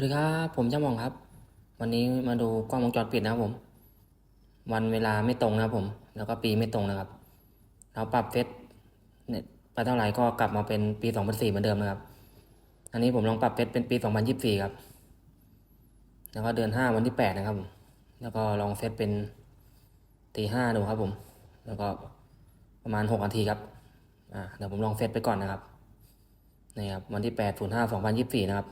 วัสดีครับผมเจ้ามองครับ วันนี้มาดูกล้องวงจรปิดนะครับผม วันเวลาไม่ตรงนะครับผม แล้วก็ปีไม่ตรงนะครับ เราปรับเฟซเนี่ยไปเท่าไหร่ก็กลับมาเป็นปี 2004เหมือนเดิมนะครับ อันนี้ผมลองปรับเฟซเป็นปี 2024 ครับ แล้วก็เดือน 5 วันที่ 8 นะครับผมแล้วก็ลองเฟซเป็นตีห้าดูครับผม แล้วก็ประมาณ 6 นาทีครับอ่าเดี๋ยวผมลองเฟซไปก่อนนะครับนี่ครับวันที่8 05 2024 นะครับ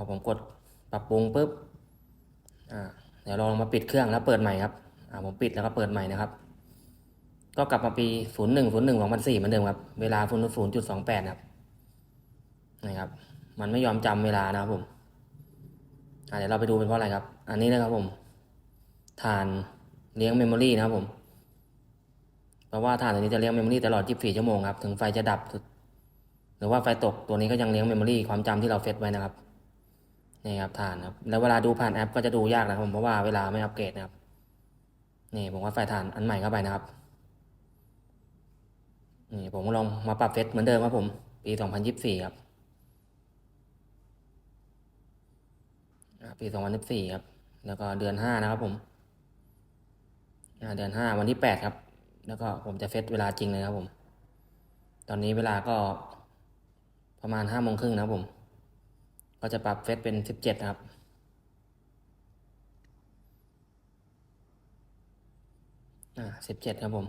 อผมกดปรับปรุงปุ๊บเดี๋ยวเราลองมาปิดเครื่องแล้วเปิดใหม่ครับผมปิดแล้วก็เปิดใหม่นะครับ ก็กลับมาปี 0 1 0 1 2 0 0เหมือนเดิมครับ เวลา 00.28 ครับนะครับ มันไม่ยอมจำเวลานะครับผมเดี๋ยวเราไปดูเป็นเพราะอะไรครับ อันนี้นะครับผมฐานเลี้ยงเมมโมรีนะครับผม เพราะว่าฐานตัวนี้จะเลี้ยงเมมโมรีตลอด 24 ชั่วโมงครับ ถึงไฟจะดับ หรือว่าไฟตกตัวนี้ก็ยังเลี้ยงเมมโมรีความจำที่เราเซตไว้นะครับ นี่ครับฐานครับ แล้วเวลาดูผ่านแอปก็จะดูยากนะครับผมเพราะว่าเวลาไม่อัปเกรดนะครับ นี่ผมว่าไฟฐานอันใหม่เข้าไปนะครับ นี่ผมก็ลองมาปรับเฟซเหมือนเดิมครับผม ปี2024ครับอ่าปี2024ครับ แล้วก็เดือน5นะครับผมเดือน5วันที่8ครับ แล้วก็ผมจะเฟซเวลาจริงเลยครับผม ตอนนี้เวลาก็ประมาณ5โมงครึ่งนะครับผม ก็จะปรับเฟซเป็น 17 นะครับ อ่า 17 ครับผม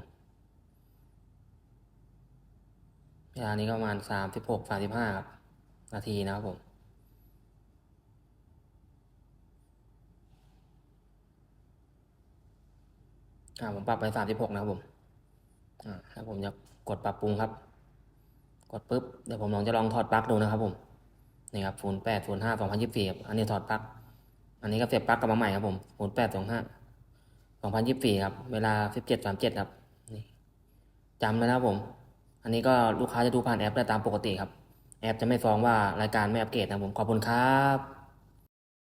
เวลานี้ก็ประมาณ 36 35 ครับ นาทีนะครับผมอ่าผมปรับไป 36 นะครับผม อ่าแล้วผมจะกดปรับปรุงครับ กดปุ๊บ เดี๋ยวผมลองจะลองถอดปลั๊กดูนะครับผม นี่ครับศูนย์แปดศูนย์ห้าสองพันยี่สิบสี่ครับอันนี้ถอดปลั๊กอันนี้ก็เสียบปลั๊กกลับมาใหม่ครับผมศูนย์แปดสองห้าสองพันยี่สิบสี่ครับ เวลาสิบเจ็ดสามเจ็ดครับนี่จำไว้นะครับผม อันนี้ก็ลูกค้าจะดูผ่านแอปได้ตามปกติครับ แอปจะไม่ฟ้องว่ารายการไม่อัปเกรดนะผมขอบคุณครับ